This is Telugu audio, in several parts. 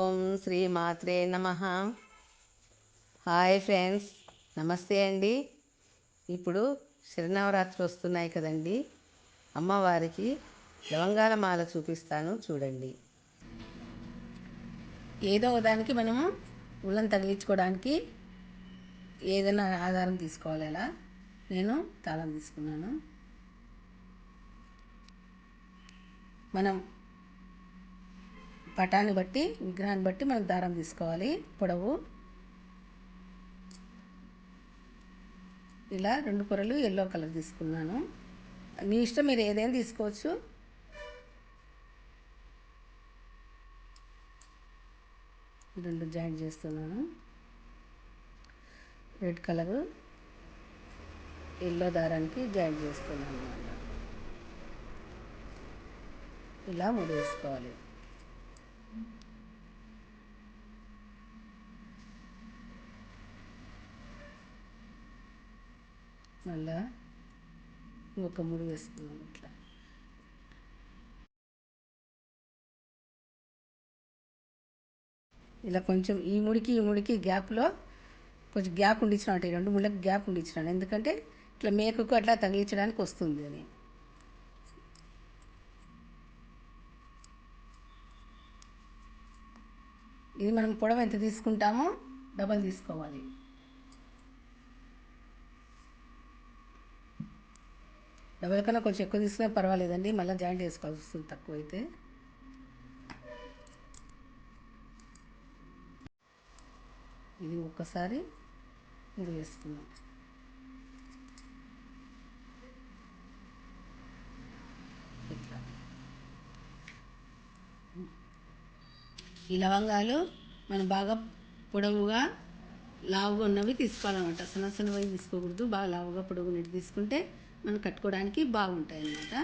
ఓం శ్రీ మాత్రే నమ. హాయ్ ఫ్రెండ్స్ నమస్తే అండి. ఇప్పుడు శరనవరాత్రి వస్తున్నాయి కదండి. అమ్మవారికి లవంగాల మాల చూపిస్తాను చూడండి. ఏదో దానికి మనము ఉళ్ళని తగిలించుకోవడానికి ఏదైనా ఆధారం తీసుకోవాలి ఎలా నేను తాళం తీసుకున్నాను. మనం పటాన్ని బట్టి విగ్రహాన్ని బట్టి మనం దారం తీసుకోవాలి. పొడవు ఇలా రెండు పొరలు ఎల్లో కలర్ తీసుకున్నాను. మీ ఇష్టం మీరు ఏదైనా తీసుకోవచ్చు. రెండు జాయింట్ చేస్తున్నాను. రెడ్ కలరు ఎల్లో దారానికి జాయింట్ చేస్తున్నాను ఇలా మూడు వేసుకోవాలి. మళ్ళా ఇంకొక ముడి వేసుకున్నాం ఇట్లా ఇలా కొంచెం ఈ ముడికి ఈ ముడికి గ్యాప్లో కొంచెం గ్యాప్ ఉండించినట్టు ఈ రెండు ముళ్ళకి గ్యాప్ ఉండించినాను ఎందుకంటే ఇట్లా మేకకు అట్లా తగిలించడానికి వస్తుంది అని. ఇది మనం పొడవు ఎంత తీసుకుంటామో డబల్ తీసుకోవాలి. డబల్ కన్నా కొంచెం ఎక్కువ తీసుకున్నా పర్వాలేదండి మళ్ళీ జాయింట్ చేసుకోవాల్సి వస్తుంది తక్కువ అయితే ఇది ఒక్కసారి ఇది వేసుకున్నాం ఈ లవంగాలు మనం బాగా పొడవుగా లావుగా ఉన్నవి తీసుకోవాలన్నమాట. సన్న సన్నవి తీసుకోకూడదు. బాగా లావుగా పొడవు తీసుకుంటే మనం కట్టుకోవడానికి బాగుంటాయి అన్నమాట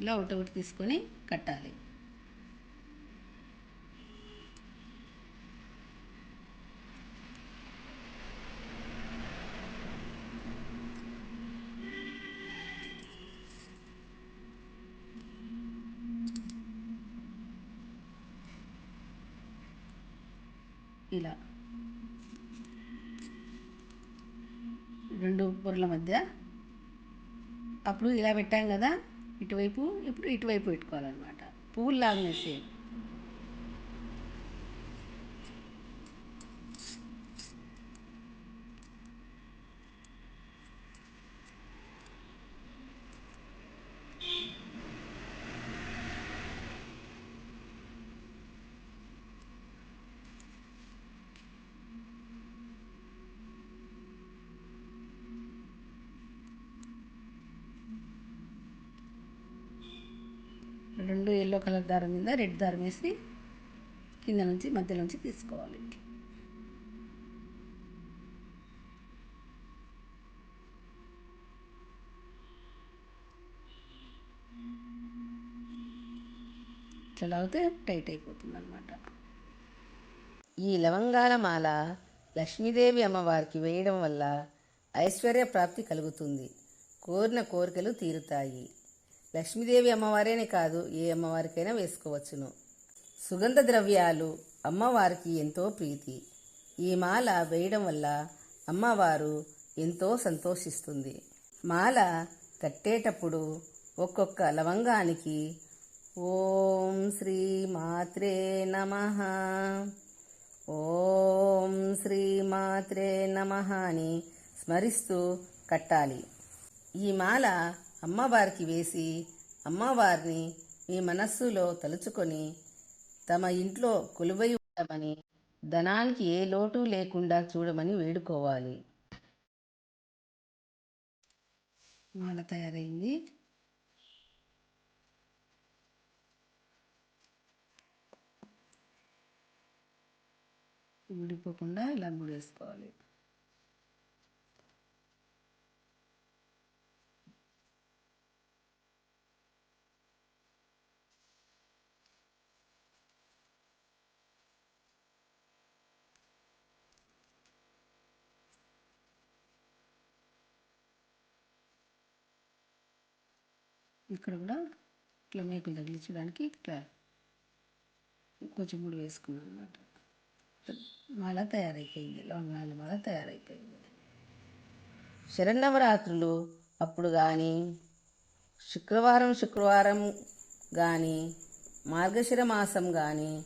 ఇలా ఒకటి ఒకటి తీసుకొని కట్టాలి. ఇలా. రెండు పొరల మధ్య. అప్పుడు ఇలా పెట్టాం కదా ఇటువైపు ఇప్పుడు ఇటువైపు పెట్టుకోవాలన్నమాట. పువ్వులు లాగానే సేమ్. రెండు ఎల్లో కలర్ దారం మీద రెడ్ దారం వేసి కింద నుంచి మధ్యలో నుంచి తీసుకోవాలి ఇట్లా లాగితే టైట్ అయిపోతుంది అనమాట ఈ లవంగాల మాల లక్ష్మీదేవి అమ్మవారికి వేయడం వల్ల ఐశ్వర్య ప్రాప్తి కలుగుతుంది. కోరిన కోరికలు తీరుతాయి. లక్ష్మీదేవి అమ్మవారేనే కాదు ఏ అమ్మవారికైనా వేసుకోవచ్చును. సుగంధ ద్రవ్యాలు అమ్మవారికి ఎంతో ప్రీతి. ఈ మాల వేయడం వల్ల అమ్మవారు ఎంతో సంతోషిస్తుంది. మాల కట్టేటప్పుడు ఒక్కొక్క లవంగానికి ఓం శ్రీ మాత్రే నమ. ఓం శ్రీ మాత్రే నమ అని స్మరిస్తూ కట్టాలి. ఈ మాల అమ్మవారికి వేసి అమ్మవారిని మీ మనస్సులో తలుచుకొని తమ ఇంట్లో కొలువై ఉండమని ధనానికి ఏ లోటు లేకుండా చూడమని వేడుకోవాలి. మాల తయారైంది. ఊడిపోకుండా ఇలా ముడేసుకోవాలి. ఇక్కడ కూడా ఇట్లా మేకులు తగిలించడానికి ఇట్లా కొంచెం ముడి వేసుకున్నాను అనమాట మాల తయారైపోయింది. లవంగాల మాల తయారైపోయింది. శరన్నవరాత్రులు అప్పుడు కానీ శుక్రవారం శుక్రవారం కానీ మార్గశిర మాసం కానీ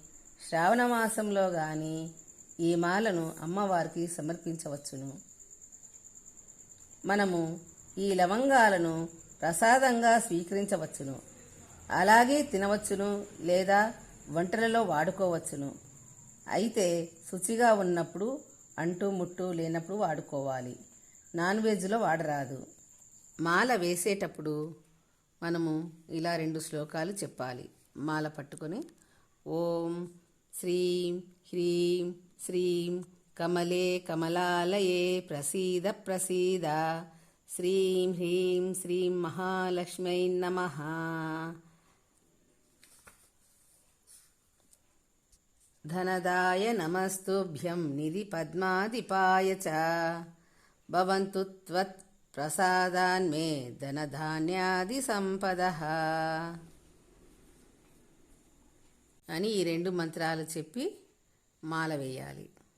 శ్రావణ మాసంలో కానీ ఈ మాలను అమ్మవారికి సమర్పించవచ్చును. మనము ఈ లవంగాలను ప్రసాదంగా స్వీకరించవచ్చును. అలాగే తినవచ్చును లేదా వంటలలో వాడుకోవచ్చును. అయితే శుచిగా ఉన్నప్పుడు అంటూ ముట్టు లేనప్పుడు వాడుకోవాలి. నాన్ వెజ్లో వాడరాదు. మాల వేసేటప్పుడు మనము ఇలా రెండు శ్లోకాలు చెప్పాలి. మాల పట్టుకొని ఓం శ్రీం హ్రీం శ్రీం కమలే కమలాలయే ప్రసీద ప్రసీద శ్రీం హ్రీం శ్రీం మహాలక్ష్మై నమః. ధనదాయ నమస్తుభ్యం నిధి పద్మాదిపాయ చ. భవంతు త్వత్ ప్రసాదాన్మే ధనధాన్యాది సంపద. అని ఈ రెండు మంత్రాలు చెప్పి మాల వేయాలి.